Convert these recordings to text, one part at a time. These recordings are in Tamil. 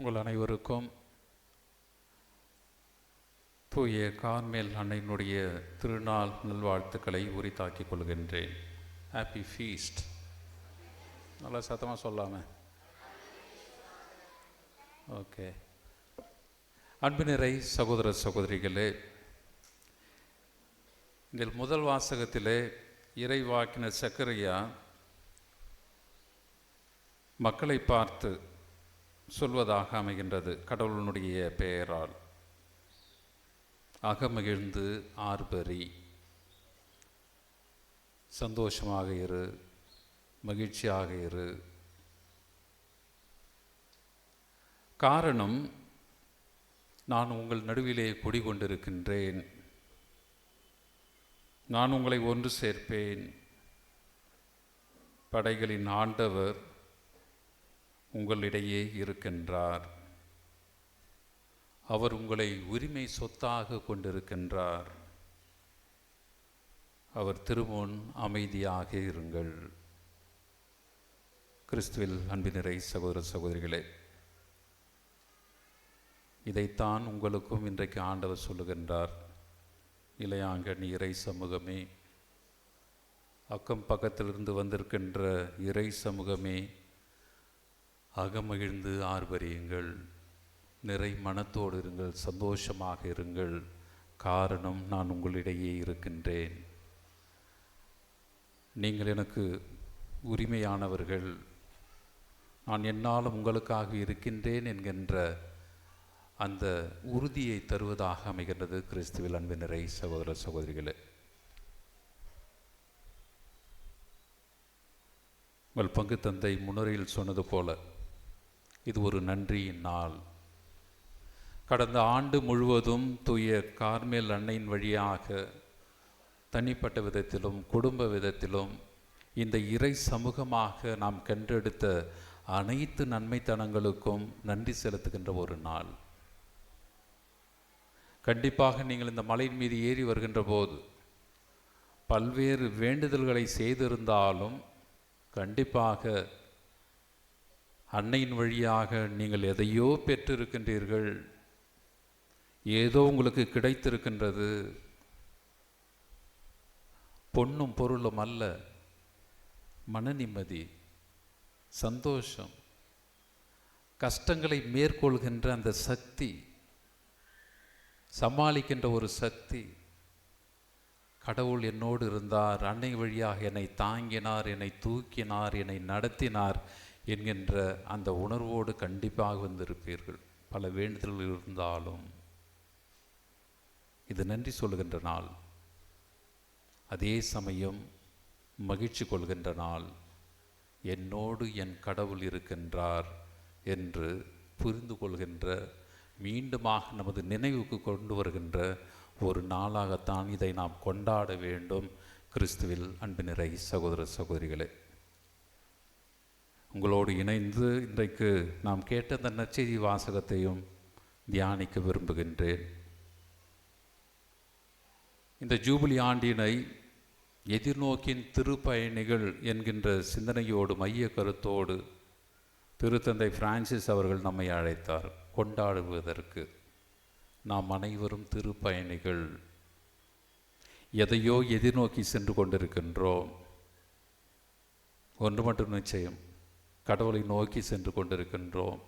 உங்கள் அனைவருக்கும் தூய கார்மேல் அன்னையினுடைய திருநாள் நல்வாழ்த்துக்களை உரித்தாக்கிக் கொள்கின்றேன். ஹாப்பி ஃபீஸ்ட் நல்லா சத்தமாக சொல்லாம. ஓகே அன்பினரை சகோதர சகோதரிகளே இதில் முதல் வாசகத்திலே இறைவாக்கின சக்கரையா மக்களை பார்த்து சொல்வதாக அமைகின்றது. கடவுளனுடைய பெயரால். அகமகிழ்ந்து ஆர்பரி சந்தோஷமாக இரு. மகிழ்ச்சியாக இரு. காரணம் நான் உங்கள் நடுவிலே குடிகொண்டிருக்கின்றேன் நான் உங்களை ஒன்று சேர்ப்பேன். படைகளின் ஆண்டவர் உங்களிடையே இருக்கின்றார். அவர் உங்களை உரிமை சொத்தாக கொண்டிருக்கின்றார். அவர் திருமுன் அமைதியாக இருங்கள். கிறிஸ்துவில் அன்பினரை சகோதர சகோதரிகளே இதைத்தான் உங்களுக்கும் இன்றைக்கு ஆண்டவர் சொல்லுகின்றார். இளையாங்கனி இறை சமூகமே அக்கம் பக்கத்திலிருந்து வந்திருக்கின்ற இறை சமூகமே அகமகிழ்ந்து ஆர்வரியுங்கள் நிறை மனத்தோடு இருங்கள் சந்தோஷமாக இருங்கள். காரணம் நான் உங்களிடையே இருக்கின்றேன். நீங்கள் எனக்கு உரிமையானவர்கள். நான் என்னாலும் உங்களுக்காக இருக்கின்றேன் என்கின்ற அந்த உறுதியை தருவதாக அமைகின்றது கிறிஸ்துவில் அன்பு நிறை சகோதர சகோதரிகளே. உங்கள் பங்கு தந்தை முன்னுரையில் சொன்னது போல இது ஒரு நன்றியின் நாள். கடந்த ஆண்டு முழுவதும் தூய கார்மேல் அன்னையின் வழியாக தனிப்பட்ட விதத்திலும் குடும்ப விதத்திலும் இந்த இறை சமூகமாக நாம் கண்டெடுத்த அனைத்து நன்மைத்தனங்களுக்கும் நன்றி செலுத்துகின்ற ஒரு நாள். கண்டிப்பாக நீங்கள் இந்த மலையின் மீது ஏறி வருகின்ற போது பல்வேறு வேண்டுதல்களை செய்திருந்தாலும் கண்டிப்பாக அன்னையின் வழியாக நீங்கள் எதையோ பெற்றிருக்கின்றீர்கள். ஏதோ உங்களுக்கு கிடைத்திருக்கின்றது. பொன்னும் பொருளும் அல்ல. மன நிம்மதி சந்தோஷம் கஷ்டங்களை மேற்கொள்கின்ற அந்த சக்தி சமாளிக்கின்ற ஒரு சக்தி. கடவுள் என்னோடு இருந்தார். அன்னை வழியாக என்னை தாங்கினார் என்னை தூக்கினார் என்னை நடத்தினார். என்கின்ற அந்த உணர்வோடு கண்டிப்பாக வந்திருப்பீர்கள். பல வேண்டுதல்கள் இருந்தாலும் இது நன்றி சொல்கின்ற நாள். அதே சமயம் மகிழ்ச்சி கொள்கின்ற நாள். என்னோடு என் கடவுள் இருக்கின்றார் என்று புரிந்து கொள்கின்ற மீண்டுமாக நமது நினைவுக்கு கொண்டு வருகின்ற ஒரு நாளாகத்தான் இதை நாம் கொண்டாட வேண்டும். கிறிஸ்துவில் அன்பினரை சகோதர சகோதரிகளே. உங்களோடு இணைந்து இன்றைக்கு நாம் கேட்ட அந்த நற்செய்தி வாசகத்தையும் தியானிக்க விரும்புகின்றேன். இந்த ஜூபிலி ஆண்டினை எதிர்நோக்கின் திருப்பயணிகள் என்கின்ற சிந்தனையோடு மைய கருத்தோடு திருத்தந்தை பிரான்சிஸ் அவர்கள் நம்மை அழைத்தார். கொண்டாடுவதற்கு நாம் அனைவரும் திருப்பயணிகள். எதையோ எதிர்நோக்கி சென்று கொண்டிருக்கின்றோம். ஒன்று மட்டும் நிச்சயம். கடவுளை நோக்கி சென்று கொண்டிருக்கின்றோம்.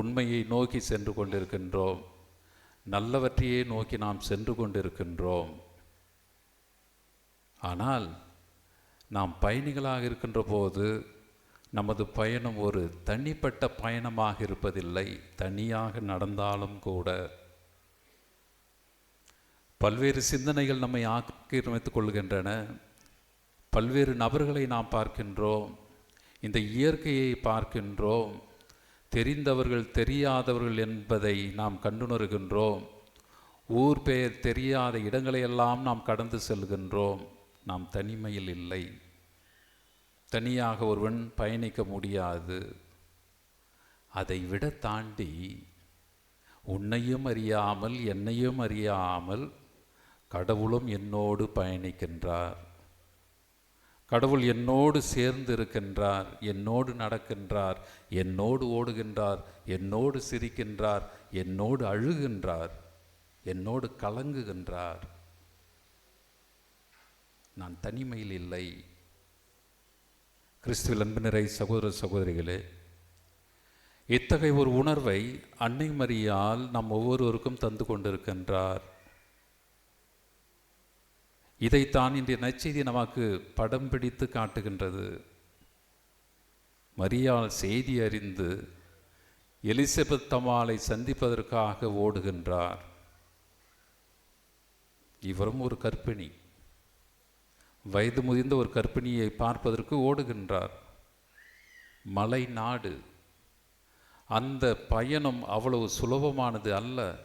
உண்மையை நோக்கி சென்று கொண்டிருக்கின்றோம். நல்லவற்றையே நோக்கி நாம் சென்று கொண்டிருக்கின்றோம். ஆனால் நாம் பயணிகளாக இருக்கின்ற போது நமது பயணம் ஒரு தனிப்பட்ட பயணமாக இருப்பதில்லை தனியாக நடந்தாலும் கூட. பல்வேறு சிந்தனைகள் நம்மை ஆக்கிரமித்துக் கொள்கின்றன. பல்வேறு நபர்களை நாம் பார்க்கின்றோம். இந்த இயற்கையை பார்க்கின்றோம். தெரிந்தவர்கள் தெரியாதவர்கள் என்பதை நாம் கண்டுணர்கின்றோம். ஊர் பெயர் தெரியாத இடங்களையெல்லாம் நாம் கடந்து செல்கின்றோம். நாம் தனிமையில் இல்லை. தனியாக ஒருவன் பயணிக்க முடியாது. அதை விட தாண்டி உன்னையும் அறியாமல் என்னையும் அறியாமல் கடவுளும் என்னோடு பயணிக்கின்றார். கடவுள் என்னோடு சேர்ந்து இருக்கின்றார் என்னோடு நடக்கின்றார் என்னோடு ஓடுகின்றார் என்னோடு சிரிக்கின்றார் என்னோடு அழுகின்றார் என்னோடு கலங்குகின்றார். நான் தனிமையில் இல்லை. கிறிஸ்துவில் அன்பினரை சகோதர சகோதரிகளே இத்தகைய ஒரு உணர்வை அன்னை மரியால் நம் ஒவ்வொருவருக்கும் தந்து கொண்டிருக்கின்றார். இதைத்தான் இன்றைய நற்செய்தி நமக்கு படம் பிடித்து காட்டுகின்றது. மரியால் செய்தி அறிந்து எலிசபெத் தம்மாளை சந்திப்பதற்காக ஓடுகின்றார். இவரும் ஒரு கர்ப்பிணி வயது முதிர்ந்த ஒரு கர்ப்பிணியை பார்ப்பதற்கு ஓடுகின்றார். மலை நாடு. அந்த பயணம் அவ்வளவு சுலபமானது அல்ல.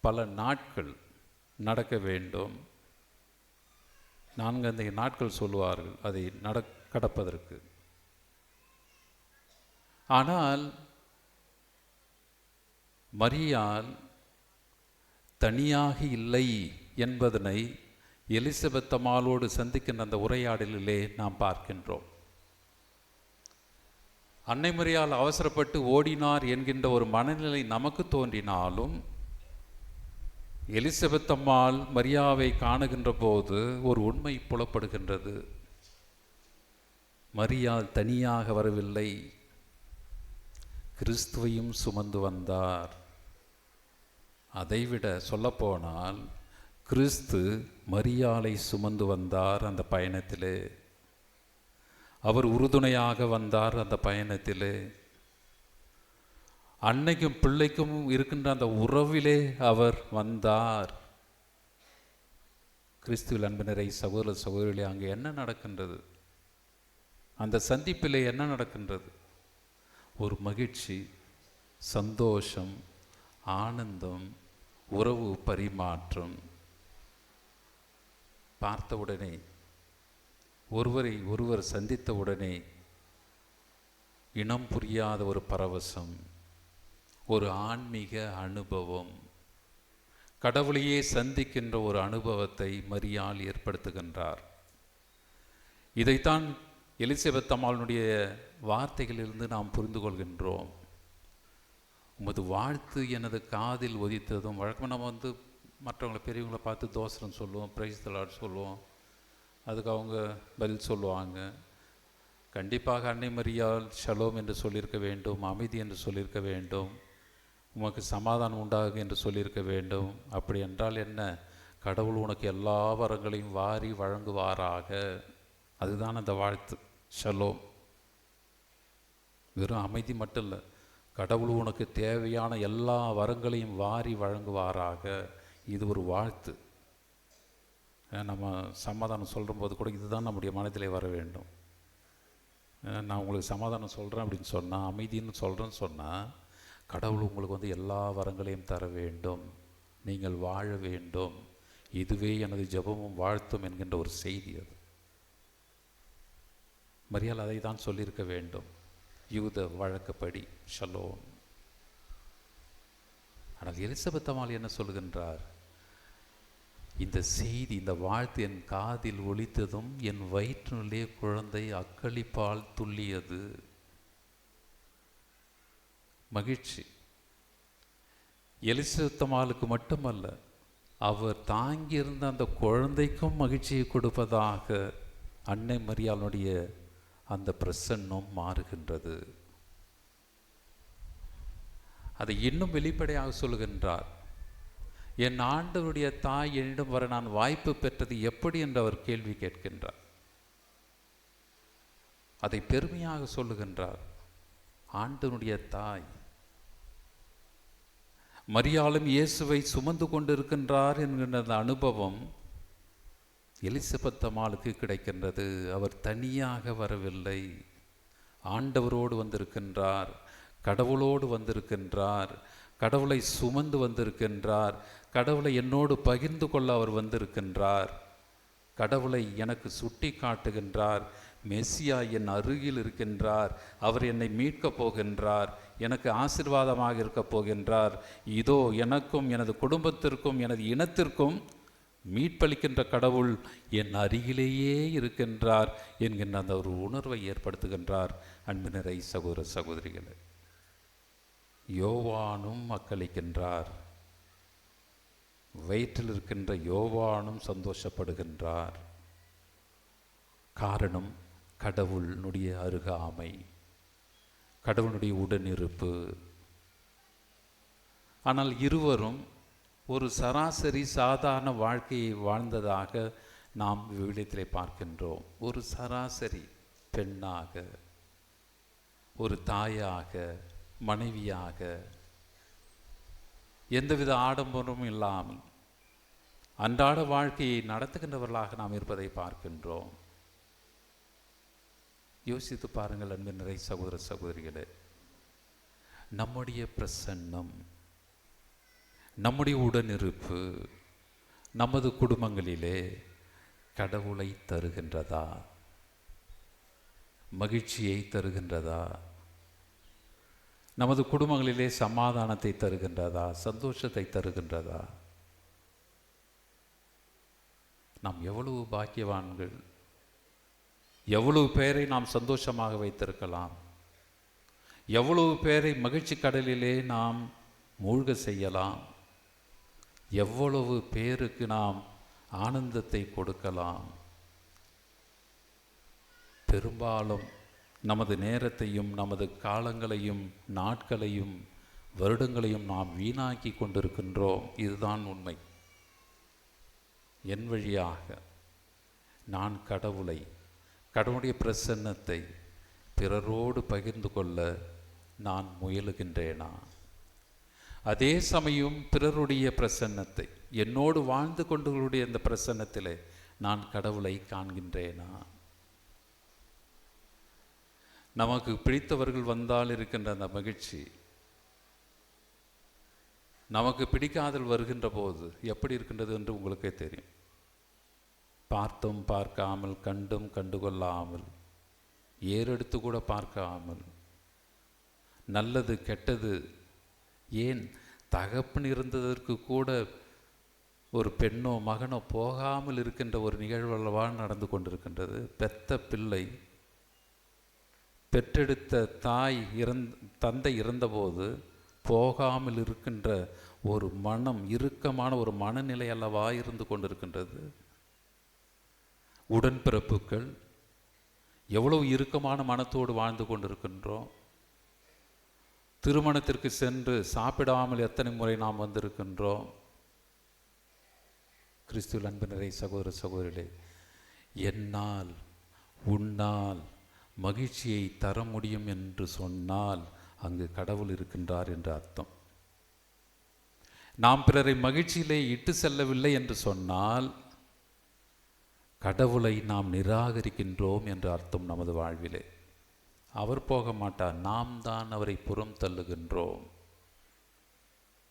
பல நாட்கள் நடக்க வேண்டும். நான்கு அந்த நாட்கள் சொல்லுவார்கள் அதை நட கடப்பதற்கு. ஆனால் மரியால் தனியாக இல்லை என்பதனை எலிசபெத் அம்மாளோடு சந்திக்கின்ற அந்த உரையாடலிலே நாம் பார்க்கின்றோம். அன்னை மரியால் அவசரப்பட்டு ஓடினார் என்கின்ற ஒரு மனநிலை நமக்கு தோன்றினாலும் எலிசபெத் அம்மாள் மரியாவை காணுகின்ற போது ஒரு உண்மை புலப்படுகின்றது. மரியாள் தனியாக வரவில்லை. கிறிஸ்துவையும் சுமந்து வந்தார். அதைவிட சொல்லப்போனால் கிறிஸ்து மரியாலை சுமந்து வந்தார் அந்த பயணத்திலே. அவர் உறுதுணையாக வந்தார் அந்த பயணத்திலே. அன்னைக்கும் பிள்ளைக்கும் இருக்கின்ற அந்த உறவிலே அவர் வந்தார். கிறிஸ்துவில் அன்பினரை சகோதர சகோதரிகளே அங்கே என்ன நடக்கின்றது? அந்த சந்திப்பிலே என்ன நடக்கின்றது? ஒரு மகிழ்ச்சி சந்தோஷம் ஆனந்தம் உறவு பரிமாற்றம். பார்த்தவுடனே ஒருவரை ஒருவர் சந்தித்தவுடனே இனம் புரியாத ஒரு பரவசம். ஒரு ஆன்மீக அனுபவம். கடவுளையே சந்திக்கின்ற ஒரு அனுபவத்தை மரியாள் ஏற்படுத்துகின்றார். இதைத்தான் எலிசபெத் அம்மாளுடைய வார்த்தைகளிலிருந்து நாம் புரிந்து கொள்கின்றோம். உமது வாழ்த்து எனது காதில் ஒதித்ததும் வழக்கமாக நம்ம வந்து மற்றவங்களை பெரியவங்களை பார்த்து தோசரம் சொல்லுவோம் பிரைஸ் தலாட் சொல்லுவோம். அதுக்கு அவங்க பதில் சொல்லுவாங்க. கண்டிப்பாக அன்னை மரியால் ஷலோம் என்று சொல்லியிருக்க வேண்டும் அமைதி என்று சொல்லியிருக்க வேண்டும். உமக்கு சமாதானம் உண்டாகும் என்று சொல்லியிருக்க வேண்டும். அப்படி என்றால் என்ன? கடவுள் உனக்கு எல்லா வரங்களையும் வாரி வழங்குவாராக. அதுதான் அந்த வாழ்த்து. ஷலோம். வெறும் அமைதி மட்டும் இல்லை கடவுள் உனக்கு தேவையான எல்லா வரங்களையும் வாரி வழங்குவாராக. இது ஒரு வாழ்த்து. நம்ம சமாதானம் சொல்கிற போது கூட இதுதான் நம்முடைய மனதிலே வர வேண்டும். நான் உங்களுக்கு சமாதானம் சொல்கிறேன் அப்படின்னு சொன்னால் அமைதின்னு சொல்கிறேன்னு சொன்னால் கடவுள் உங்களுக்கு வந்து எல்லா வரங்களையும் தர வேண்டும். நீங்கள் வாழ வேண்டும். இதுவே எனது ஜெபமும் வாழ்த்தும் என்கின்ற ஒரு செய்தி அது. மரியால் அதை தான் சொல்லியிருக்க வேண்டும். யூத வழக்கப்படி ஷலோன் ஆனால் எலிசபெத் அம்மாள் என்ன சொல்கின்றார்? இந்த செய்தி இந்த வாழ்த்து என் காதில் ஒழித்ததும் என் வயிற்றினுள்ளே குழந்தை அக்களிப்பால் துள்ளியது. மகிழ்ச்சி. எலிசத்தமாளுக்கு மட்டுமல்ல அவர் தாங்கியிருந்த அந்த குழந்தைக்கும் மகிழ்ச்சியை கொடுப்பதாக அன்னை மரியாளுடைய அந்த பிரசன்னம் மாறுகின்றது. அதை இன்னும் வெளிப்படையாக சொல்கின்றார் என் ஆண்டவருடைய தாய் என்னிடம் வர நான் வாய்ப்பு பெற்றது எப்படி? என்று அவர் கேள்வி கேட்கின்றார். அதை பெருமையாக சொல்லுகின்றார் ஆண்டவனுடைய தாய் மரியாளும் இயேசுவை சுமந்து கொண்டிருக்கின்றார் என்கின்ற அந்த அனுபவம் எலிசபெத் அம்மாளுக்கு கிடைக்கின்றது. அவர் தனியாக வரவில்லை. ஆண்டவரோடு வந்திருக்கின்றார் கடவுளோடு வந்திருக்கின்றார் கடவுளை சுமந்து வந்திருக்கின்றார் கடவுளை என்னோடு பகிர்ந்து கொள்ள அவர் வந்திருக்கின்றார் கடவுளை எனக்கு சுட்டி காட்டுகின்றார் மெஸ்ஸியா என் அருகில் இருக்கின்றார். அவர் என்னை மீட்கப் போகின்றார். எனக்கு ஆசிர்வாதமாக இருக்கப் போகின்றார். இதோ எனக்கும் எனது குடும்பத்திற்கும் எனது இனத்திற்கும் மீட்பளிக்கின்ற கடவுள் என் அருகிலேயே இருக்கின்றார் என்கின்ற அந்த ஒரு உணர்வை ஏற்படுத்துகின்றார். அன்பினரை சகோதர சகோதரிகளே யோவானும் மக்களிக்கின்றார் வயிற்றில் இருக்கின்ற யோவானும் சந்தோஷப்படுகின்றார். காரணம் கடவுளினுடைய அருகாமை கடவுளுடைய உடனிருப்பு. ஆனால் இருவரும் ஒரு சராசரி சாதாரண வாழ்க்கையை வாழ்ந்ததாக நாம் விவிலியத்தில் பார்க்கின்றோம். ஒரு சராசரி பெண்ணாக ஒரு தாயாக மனைவியாக எந்தவித ஆடம்பரமும் இல்லாமல் அன்றாட வாழ்க்கையை நடத்துகின்றவர்களாக நாம் இருப்பதை பார்க்கின்றோம். யோசித்து பாருங்கள் அன்பு நிறை சகோதர சகோதரிகளே. நம்முடைய பிரசன்னம் நம்முடைய உடனிருப்பு நமது குடும்பங்களிலே கடவுளை தருகின்றதா? மகிழ்ச்சியை தருகின்றதா? நமது குடும்பங்களிலே சமாதானத்தை தருகின்றதா? சந்தோஷத்தை தருகின்றதா? நாம் எவ்வளவு பாக்கியவான்கள் எவ்வளவு பேரை நாம் சந்தோஷமாக வைத்திருக்கலாம்? எவ்வளவு பேரை மகிழ்ச்சி கடலிலே நாம் மூழ்க செய்யலாம்? எவ்வளவு பேருக்கு நாம் ஆனந்தத்தை கொடுக்கலாம்? பெரும்பாலும் நமது நேரத்தையும் நமது காலங்களையும் நாட்களையும் வருடங்களையும் நாம் வீணாக்கி கொண்டிருக்கின்றோம். இதுதான் உண்மை. என் வழியாக நான் கடவுளை கடவுளுடைய பிரசன்னத்தை பிறரோடு பகிர்ந்து கொள்ள நான் முயலுகின்றேனா? அதே சமயம் பிறருடைய பிரசன்னத்தை என்னோடு வாழ்ந்து கொண்டவர்களுடைய இந்த பிரசன்னத்திலே நான் கடவுளை காண்கின்றேனா? நமக்கு பிடித்தவர்கள் வந்தால் இருக்கின்ற அந்த மகிழ்ச்சி நமக்கு பிடிக்காதல் வருகின்ற போது எப்படி இருக்கின்றது என்று உங்களுக்கே தெரியும். பார்த்தும் பார்க்காமல் கண்டும் கண்டுகொள்ளாமல் ஏறெடுத்து கூட பார்க்காமல். நல்லது கெட்டது ஏன்? தகப்பன் இருந்ததற்கு கூட ஒரு பெண்ணோ மகனோ போகாமல் இருக்கின்ற ஒரு நிகழ்வல்லவா நடந்து கொண்டிருக்கின்றது? பெத்த பிள்ளை பெற்றெடுத்த தாய் இறந் தந்தை இறந்தபோது போகாமல் இருக்கின்ற ஒரு மனம் இறுக்கமான ஒரு மனநிலை அல்லவா இருந்து கொண்டிருக்கின்றது? உடன்பிறப்புகள் எவ்வளவு இறுக்கமான மனத்தோடு வாழ்ந்து கொண்டிருக்கின்றோம் திருமணத்திற்கு சென்று சாப்பிடாமல் எத்தனை முறை நாம் வந்திருக்கின்றோம் கிறிஸ்துவ அன்பு நிறை சகோதர சகோதரிகளே என்னால் உன்னால் மகிழ்ச்சியை தர முடியும் என்று சொன்னால் அங்கு கடவுள் இருக்கின்றார் என்று அர்த்தம். நாம் பிறரை மகிழ்ச்சியிலே இட்டு செல்லவில்லை என்று சொன்னால் கடவுளை நாம் நிராகரிக்கின்றோம் என்று அர்த்தம் நமது வாழ்விலே. அவர் போக மாட்டார் நாம் தான் அவரை புறம் தள்ளுகின்றோம்.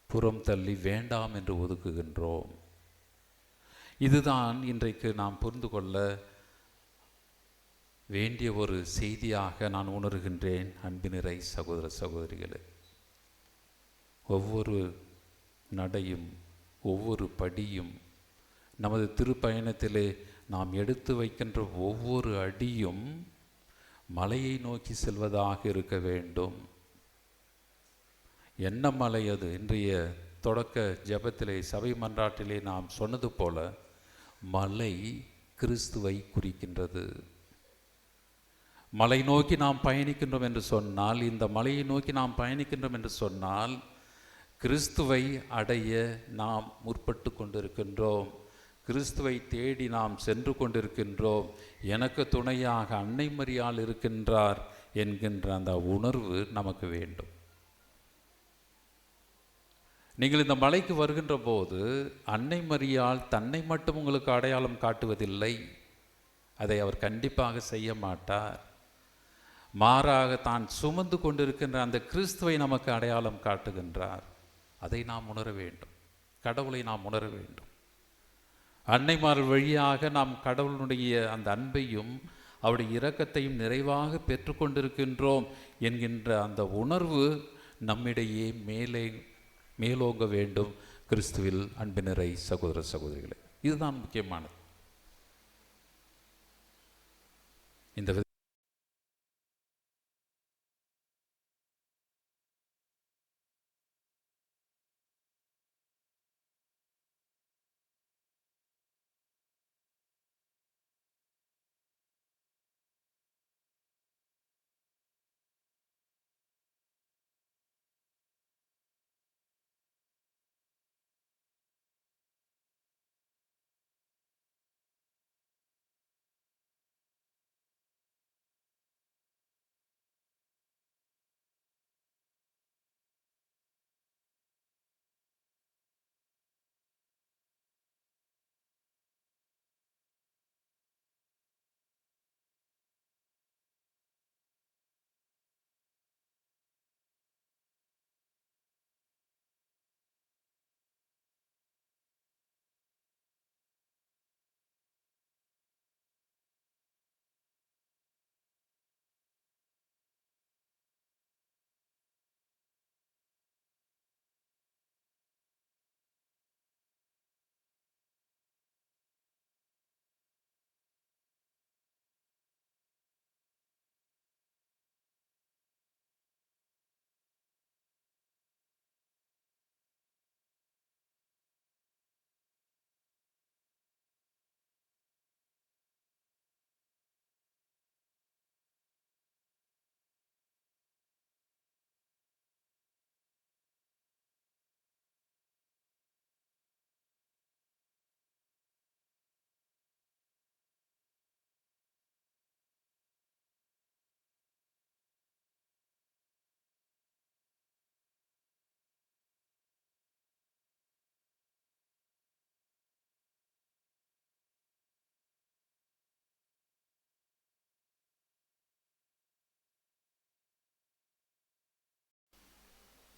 புறம் தள்ளி வேண்டாம் என்று ஒதுக்குகின்றோம். இதுதான் இன்றைக்கு நாம் புரிந்து கொள்ள வேண்டிய ஒரு செய்தியாக நான் உணர்கின்றேன் அன்பினிறை சகோதர சகோதரிகளே. ஒவ்வொரு நடையும் ஒவ்வொரு படியும் நமது திருப்பயணத்திலே நாம் எடுத்து வைக்கின்ற ஒவ்வொரு அடியும் மலையை நோக்கி செல்வதாக இருக்க வேண்டும். என்ன மலை அது? இன்றைய தொடக்க ஜெபத்திலே சபை மன்றாட்டிலே நாம் சொன்னது போல மலை கிறிஸ்துவை குறிக்கின்றது. மலை நோக்கி நாம் பயணிக்கின்றோம் என்று சொன்னால் இந்த மலையை நோக்கி நாம் பயணிக்கின்றோம் என்று சொன்னால் கிறிஸ்துவை அடைய நாம் முற்பட்டு கொண்டிருக்கின்றோம். கிறிஸ்துவை தேடி நாம் சென்று கொண்டிருக்கின்றோம். எனக்கு துணையாக அன்னை மரியால் இருக்கின்றார் என்கின்ற அந்த உணர்வு நமக்கு வேண்டும். நீங்கள் இந்த மலைக்கு வருகின்ற போது அன்னை மரியால் தன்னை மட்டும் உங்களுக்கு அடையாளம் காட்டுவதில்லை. அதை அவர் கண்டிப்பாக செய்ய மாட்டார். மாறாக தான் சுமந்து கொண்டிருக்கின்ற அந்த கிறிஸ்துவை நமக்கு அடையாளம் காட்டுகின்றார். அதை நாம் உணர வேண்டும். கடவுளை நாம் உணர வேண்டும். அன்னைமார் வழியாக நாம் கடவுளுடைய அந்த அன்பையும் அவருடைய இரக்கத்தையும் நிறைவாக பெற்றுக்கொண்டிருக்கின்றோம் என்கின்ற அந்த உணர்வு நம்மிடையே மேலே மேலோங்க வேண்டும். கிறிஸ்துவில் அன்பினரை சகோதர சகோதரிகளை இதுதான் முக்கியமானது. இந்த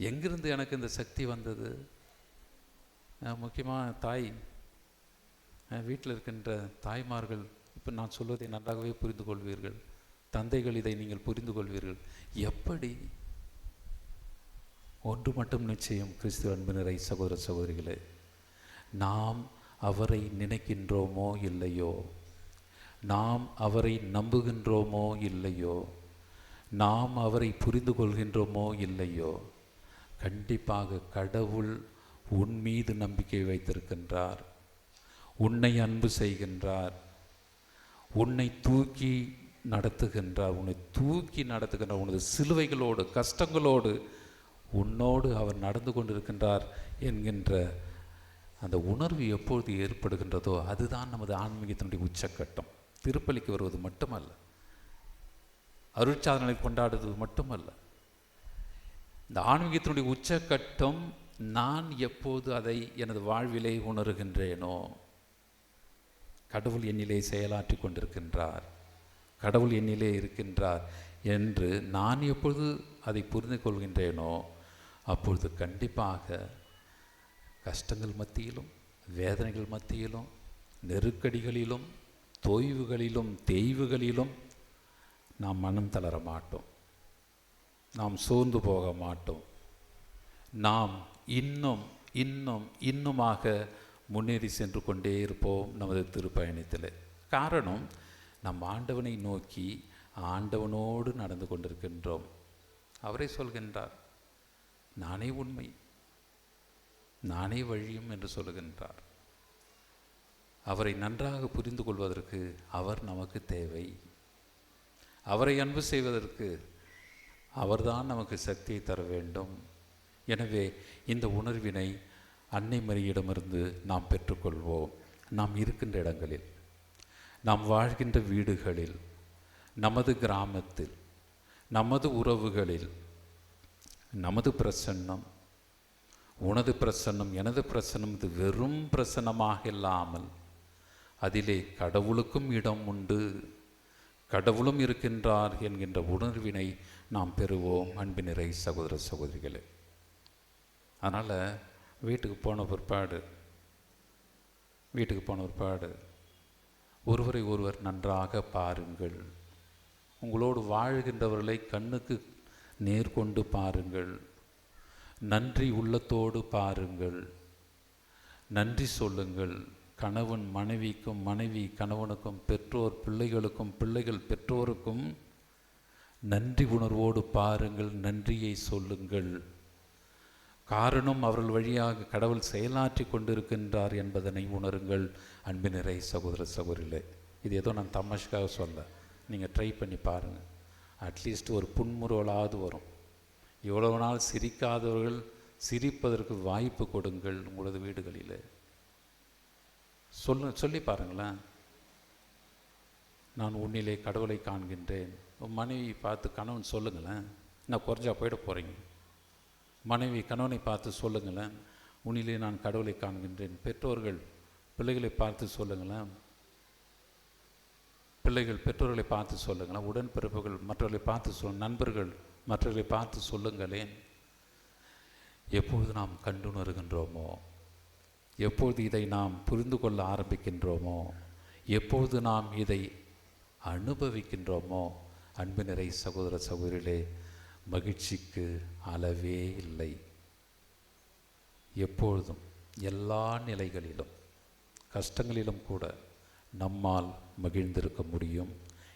எங்கிருந்து எனக்கு இந்த சக்தி வந்தது? முக்கியமாக தாய் வீட்டில் இருக்கின்ற தாய்மார்கள் இப்போ நான் சொல்வதை நன்றாகவே புரிந்து கொள்வீர்கள். தந்தைகள் இதை நீங்கள் புரிந்து கொள்வீர்கள். எப்படி? ஒன்று மட்டும் நிச்சயம் கிறிஸ்துவ அன்பினரை சகோதர சகோதரிகளே நாம் அவரை நினைக்கின்றோமோ இல்லையோ? நாம் அவரை நம்புகின்றோமோ இல்லையோ? நாம் அவரை புரிந்து கொள்கின்றோமோ இல்லையோ? கண்டிப்பாக கடவுள் உன் மீது நம்பிக்கை வைத்திருக்கின்றார். உன்னை அன்பு செய்கின்றார். உன்னை தூக்கி நடத்துகின்றார். உன்னை தூக்கி நடத்துகின்றார். உனது சிலுவைகளோடு கஷ்டங்களோடு உன்னோடு அவர் நடந்து கொண்டிருக்கின்றார் என்கின்ற அந்த உணர்வு எப்பொழுது ஏற்படுகின்றதோ அதுதான் நமது ஆன்மீகத்தினுடைய உச்சக்கட்டம். திருப்பலிக்கு வருவது மட்டுமல்ல. அருட்சாதனை கொண்டாடுவது மட்டுமல்ல. இந்த ஆன்மீகத்தினுடைய உச்சக்கட்டம் நான் எப்போது அதை எனது வாழ்விலே உணர்கின்றேனோ? கடவுள் என்னிலே செயலாற்றி கொண்டிருக்கின்றார். கடவுள் என்னிலே இருக்கின்றார் என்று நான் எப்பொழுது அதை புரிந்து கொள்கின்றேனோ அப்பொழுது கண்டிப்பாக கஷ்டங்கள் மத்தியிலும் வேதனைகள் மத்தியிலும் நெருக்கடிகளிலும் தொய்வுகளிலும் தேய்வுகளிலும் நாம் மனம் தளர மாட்டோம். நாம் சோர்ந்து போக மாட்டோம். நாம் இன்னும் இன்னும் இன்னுமாக முன்னேறி சென்று கொண்டே இருப்போம் நமது திருப்பயணத்தில். காரணம் நம் ஆண்டவனை நோக்கி ஆண்டவனோடு நடந்து கொண்டிருக்கின்றோம். அவரே சொல்கின்றார் நானே உண்மை நானே வழியும் என்று சொல்லுகின்றார். அவரை நன்றாக புரிந்து கொள்வதற்கு அவர் நமக்கு தேவை. அவரை அன்பு செய்வதற்கு அவர்தான் நமக்கு சக்தியை தர வேண்டும். எனவே இந்த உணர்வினை அன்னை மரியிடமிருந்து நாம் பெற்றுக்கொள்வோம். நாம் இருக்கின்ற இடங்களில் நாம் வாழ்கின்ற வீடுகளில் நமது கிராமத்தில் நமது உறவுகளில் நமது பிரசன்னம் உனது பிரசன்னம் எனது பிரசன்னம் இது வெறும் பிரசன்னமாக இல்லாமல் அதிலே கடவுளுக்கும் இடம் உண்டு. கடவுளும் இருக்கின்றார் என்கின்ற உணர்வினை நாம் பெறுவோம் அன்பினிறை சகோதர சகோதரிகளே. அதனால் வீட்டுக்கு போன பிற்பாடு வீட்டுக்கு போன பிற்பாடு ஒருவரை ஒருவர் நன்றாக பாருங்கள். உங்களோடு வாழ்கின்றவர்களை கண்ணுக்கு நேர்கொண்டு பாருங்கள். நன்றி உள்ளத்தோடு பாருங்கள். நன்றி சொல்லுங்கள். கணவன் மனைவிக்கும் மனைவி கணவனுக்கும் பெற்றோர் பிள்ளைகளுக்கும் பிள்ளைகள் பெற்றோருக்கும் நன்றி உணர்வோடு பாருங்கள் நன்றியை சொல்லுங்கள். காரணம் அவர்கள் வழியாக கடவுள் செயலாற்றி கொண்டிருக்கின்றார் என்பதனை உணருங்கள். அன்பினரை சகோதர சகோதரிலே இது ஏதோ நான் தமாஷ்காக சொல்ல. நீங்கள் ட்ரை பண்ணி பாருங்கள் அட்லீஸ்ட் ஒரு புன்முறுவலாவது வரும். இவ்வளவு நாள் சிரிக்காதவர்கள் சிரிப்பதற்கு வாய்ப்பு கொடுங்கள் உங்களது வீடுகளில். சொல்லு சொல்லி பாருங்களேன். நான் உன்னிலே கடவுளை காண்கின்றேன். மனைவி பார்த்து கணவன் சொல்லுங்களேன். நான் குறைஞ்சா போயிட போகிறீங்க மனைவி கணவனை பார்த்து சொல்லுங்களேன். உன்னிலே நான் கடவுளை காண்கின்றேன். பெற்றோர்கள் பிள்ளைகளை பார்த்து சொல்லுங்களேன். பிள்ளைகள் பெற்றோர்களை பார்த்து சொல்லுங்களேன். உடன்பிறப்புகள் மற்றவர்களை பார்த்து சொல் நண்பர்கள் மற்றவர்களை பார்த்து சொல்லுங்களேன். எப்பொழுது நாம் கண்டுணர்கின்றோமோ எப்பொழுது இதை நாம் புரிந்து கொள்ள ஆரம்பிக்கின்றோமோ எப்பொழுது நாம் இதை அனுபவிக்கின்றோமோ அன்பு நிறை சகோதர சகோதரிகளே மகிழ்ச்சிக்கு அளவே இல்லை. எப்பொழுதும் எல்லா நிலைகளிலும் கஷ்டங்களிலும் கூட நம்மால் மகிழ்ந்திருக்க முடியும்.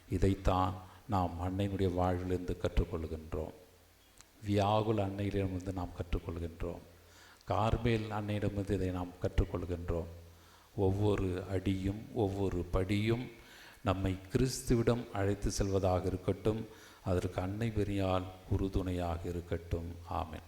இதைத்தான் நாம் அன்னையினுடைய வாழ்விலிருந்து கற்றுக்கொள்கின்றோம். வியாகுல் அன்னையிடமிருந்து நாம் கற்றுக்கொள்கின்றோம். கார்மேல் அன்னையிடமிருந்து இதை நாம் கற்றுக்கொள்கின்றோம். ஒவ்வொரு அடியும் ஒவ்வொரு படியும் நம்மை கிறிஸ்துவிடம் அழைத்து செல்வதாக இருக்கட்டும் அதற்கு அன்னை பெரியால் உறுதுணையாக இருக்கட்டும். ஆமென்.